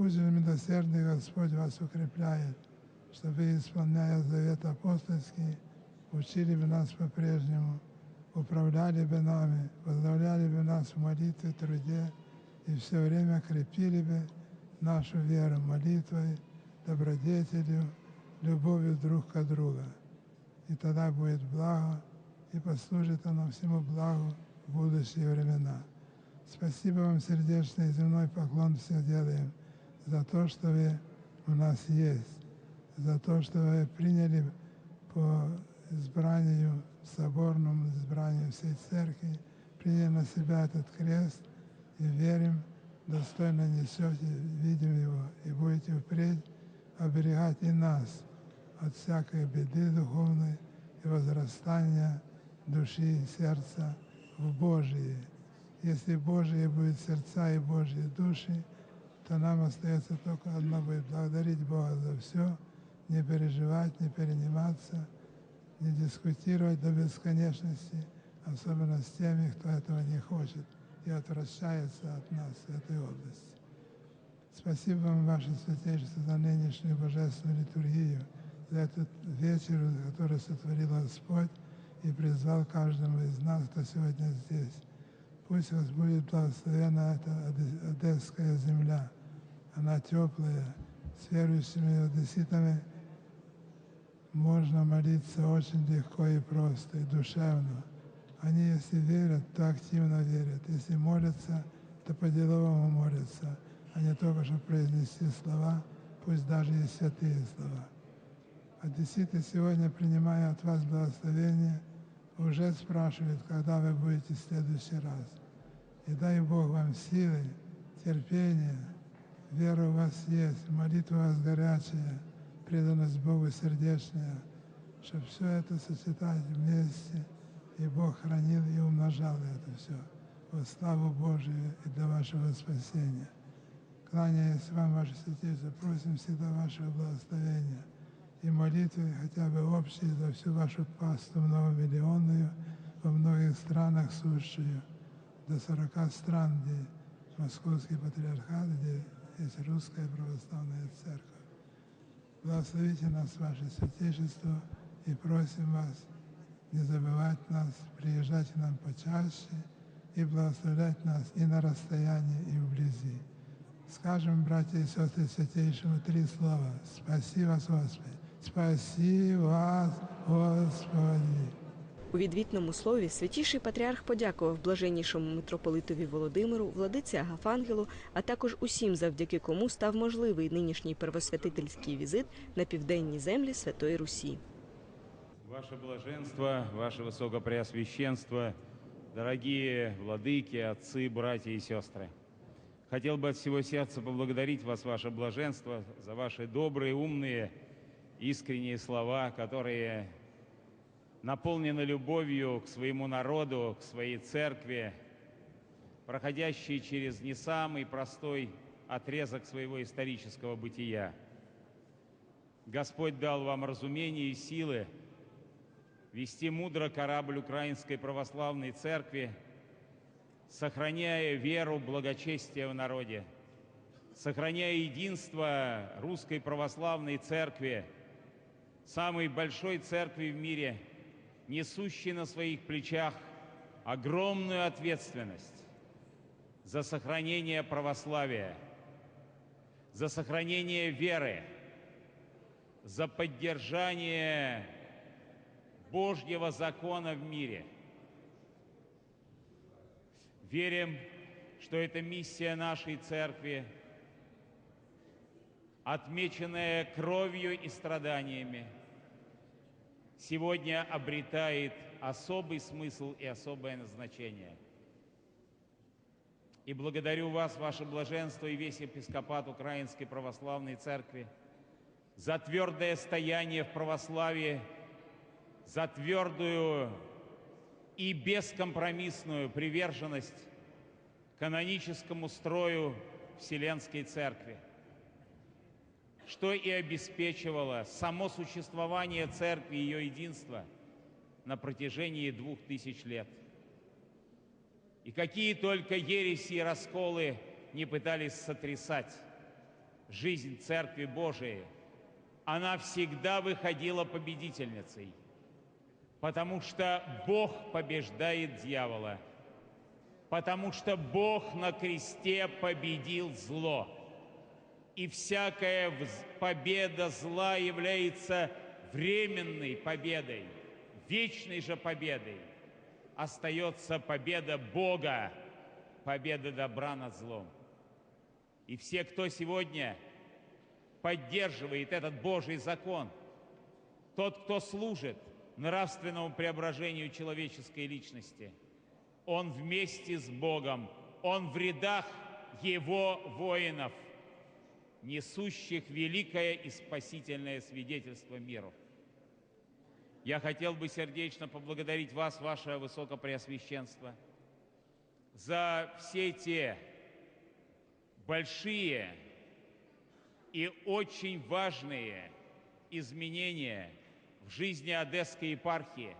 Пусть же милосердный Господь вас укрепляет, чтобы, исполняя завет апостольский, учили бы нас по-прежнему, управляли бы нами, возглавляли бы нас в молитве, труде и все время крепили бы нашу веру молитвой, добродетелью, любовью друг к другу. И тогда будет благо, и послужит оно всему благу в будущие времена. Спасибо вам сердечный земной поклон все делаем за то, что вы у нас есть, за то, что вы приняли по избранию, соборному избранию всей церкви, приняли на себя этот крест и верим, достойно несете, видим его, и будете впредь оберегать и нас от всякой беды духовной и возрастания души и сердца в Божие. Если Божие будет сердца и Божьи души, то нам остается только одно будет благодарить Бога за все, не переживать, не перениматься, не дискутировать до бесконечности, особенно с теми, кто этого не хочет и отвращается от нас этой области. Спасибо вам, Ваше Святейшество, за нынешнюю божественную литургию, за этот вечер, который сотворил Господь и призвал каждому из нас, кто сегодня здесь. Пусть вас будет благословена эта одесская земля. Она теплая, с верующими одесситами можно молиться очень легко и просто, и душевно. Они, если верят, то активно верят. Если молятся, то по-деловому молятся, а не только, чтобы произнести слова, пусть даже и святые слова. Одесситы сегодня, принимая от вас благословение, уже спрашивают, когда вы будете в следующий раз. И дай Бог вам силы, терпения, вера у вас есть, молитва у вас горячая, преданность Богу сердечная, чтобы все это сочетать вместе, и Бог хранил и умножал это все во славу Божию и для вашего спасения. Кланяясь вам, Ваше Святейство, просим всегда вашего благословения и молитвы хотя бы общие за всю вашу пасту многомиллионную во многих странах сущую, до 40 стран, где Московский патриархат, где есть русская православная церковь. Благословите нас, Ваше Святейшество, и просим вас не забывать нас, приезжать к нам почаще и благословлять нас и на расстоянии, и вблизи. Скажем, братья и сестры Святейшего, три слова. Спаси вас, Господи. Спаси вас, Господи. У відвітному слові святіший патріарх подякував блаженнішому митрополитові Володимиру, владиці Агафангелу, а також усім, завдяки кому став можливий нинішній первосвятительський візит на південні землі Святої Русі. Ваше блаженство, ваше высокопреосвященство, дорогие владыки, отцы, братья и сестры. Хотел бы от всего сердца поблагодарить вас, ваше блаженство, за ваши добрые, умные, искренние слова, которые Наполнены любовью к своему народу, к своей церкви, проходящие через не самый простой отрезок своего исторического бытия. Господь дал вам разумение и силы вести мудро корабль Украинской Православной Церкви, сохраняя веру, благочестие в народе, сохраняя единство Русской Православной Церкви, самой большой церкви в мире, несущей на своих плечах огромную ответственность за сохранение православия, за сохранение веры, за поддержание Божьего закона в мире. Верим, что эта миссия нашей церкви, отмеченная кровью и страданиями, сегодня обретает особый смысл и особое назначение. И благодарю вас, ваше блаженство и весь епископат Украинской Православной Церкви за твердое стояние в православии – за твердую и бескомпромиссную приверженность каноническому строю Вселенской Церкви, что и обеспечивало само существование Церкви и ее единство на протяжении двух тысяч лет. И какие только ереси и расколы не пытались сотрясать жизнь Церкви Божией, она всегда выходила победительницей, потому что Бог побеждает дьявола, потому что Бог на кресте победил зло. И всякая победа зла является временной победой, вечной же победой. Остается победа Бога, победа добра над злом. И все, кто сегодня поддерживает этот Божий закон, тот, кто служит нравственному преображению человеческой личности, он вместе с Богом, он в рядах его воинов, несущих великое и спасительное свидетельство миру. Я хотел бы сердечно поблагодарить вас, ваше Высокопреосвященство, за все те большие и очень важные изменения в жизни Одесской епархии,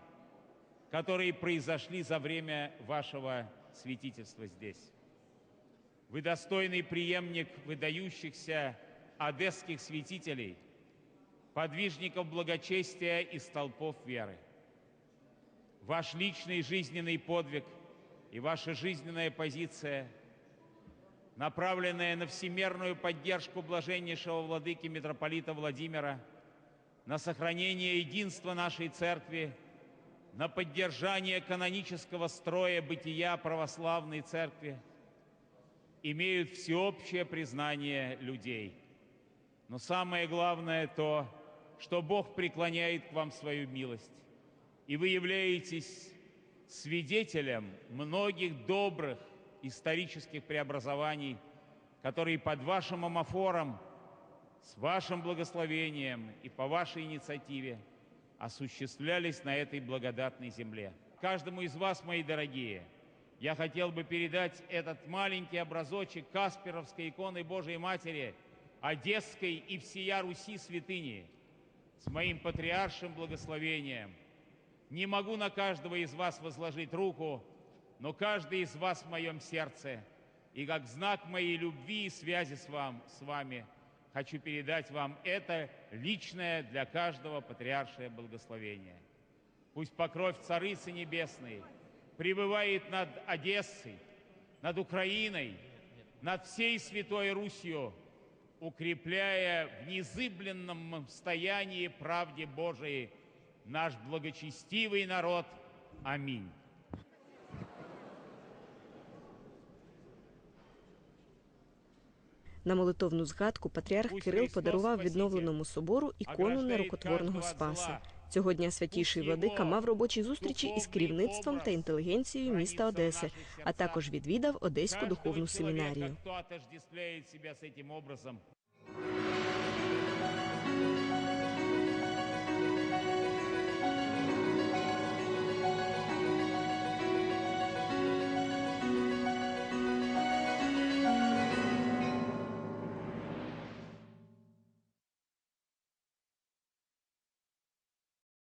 которые произошли за время вашего святительства здесь. Вы достойный преемник выдающихся одесских святителей, подвижников благочестия и столпов веры. Ваш личный жизненный подвиг и ваша жизненная позиция – направленная на всемирную поддержку блаженнейшего владыки митрополита Владимира, на сохранение единства нашей церкви, на поддержание канонического строя бытия православной церкви, имеют всеобщее признание людей. Но самое главное то, что Бог преклоняет к вам свою милость, и вы являетесь свидетелем многих добрых исторических преобразований, которые под вашим амофором, с вашим благословением и по вашей инициативе осуществлялись на этой благодатной земле. Каждому из вас, мои дорогие, я хотел бы передать этот маленький образочек Касперовской иконы Божией Матери, Одесской и всея Руси святыни с моим патриаршим благословением. Не могу на каждого из вас возложить руку, но каждый из вас в моем сердце. И как знак моей любви и связи с, вам, с вами хочу передать вам это личное для каждого патриаршее благословение. Пусть покровь Царицы Небесной пребывает над Одессой, над Украиной, над всей Святой Русью, укрепляя в незыблемом стоянии правде Божией наш благочестивый народ. Аминь. На молитовну згадку патріарх Пусть Кирил Христос подарував Спаситель відновленому собору ікону ограждає нерукотворного кожного Спаса. Цього дня святіший владика мав робочі зустрічі із керівництвом та інтелігенцією міста Одеси, а також відвідав Одеську духовну семінарію.